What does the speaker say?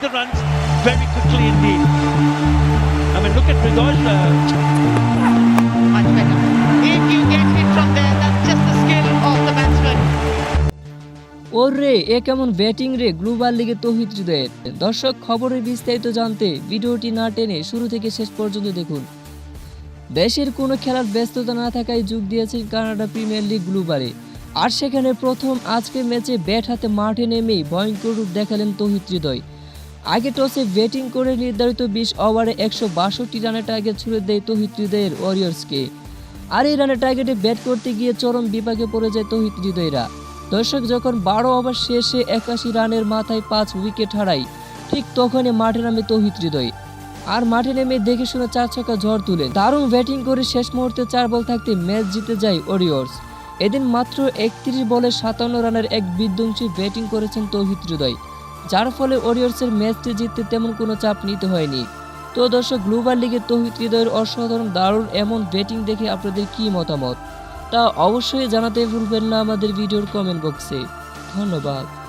the runs very quickly indeed. I mean, look at Ridosh. Uh, much better. If you get hit from there, that's just the skill of the batsman. ওরে এ কেমন batting রে global লিগে তৌহিদ হৃদয়ের দর্শক খবরের বিস্তারিত জানতে ভিডিওটি না টেনে শুরু থেকে শেষ পর্যন্ত দেখুন দেশের কোনো খেলার ব্যস্ততা না থাকায় যোগ দিয়েছেন কানাডা প্রিমিয়ার লিগ গ্লোবালে আর সেখানে প্রথম আজকের ম্যাচে ব্যাট হাতে মাঠে নেমেই ভয়ঙ্কর রূপ দেখালেন তৌহিদ হৃদয় আগে টসে ব্যাটিং করে নির্ধারিত বিশ ওভারে একশো বাষট্টি রানের টার্গেট ছুড়ে দেয় তৌহিদ হৃদয়ের ওয়ারিয়ার্সকে। আর এই রানের টার্গেটে ব্যাট করতে গিয়ে চরম বিপাকে পড়ে যায় তৌহিদ হৃদয়রা। দর্শক যখন বারো ওভার শেষে একাশি রানের মাথায় পাঁচ উইকেট হারায়, ঠিক তখনই মাঠে নামে তৌহিদ হৃদয়। আর মাঠে নেমে দেখে শুনে চার ছক্কা ঝড় তুলে। দারুণ ব্যাটিং করে শেষ মুহূর্তে চার বল থাকতে ম্যাচ জিতে যায় ওরিয়র্স এদিন মাত্র একত্রিশ বলে সাতান্ন রানের এক বিধ্বংসী ব্যাটিং করেছেন তৌহিদ হৃদয়। যার ফলে ওরিয়র্সের ম্যাচটি জিততে তেমন কোনো চাপ নিতে হয়নি। তো দর্শক, গ্লোবাল লিগে তহিদ হৃদয়ের অসাধারণ দারুণ এমন ব্যাটিং দেখে আপনাদের কি মতামত? তা অবশ্যই জানাতে ভুলবেন না আমাদের ভিডিওর কমেন্ট বক্সে ধন্যবাদ।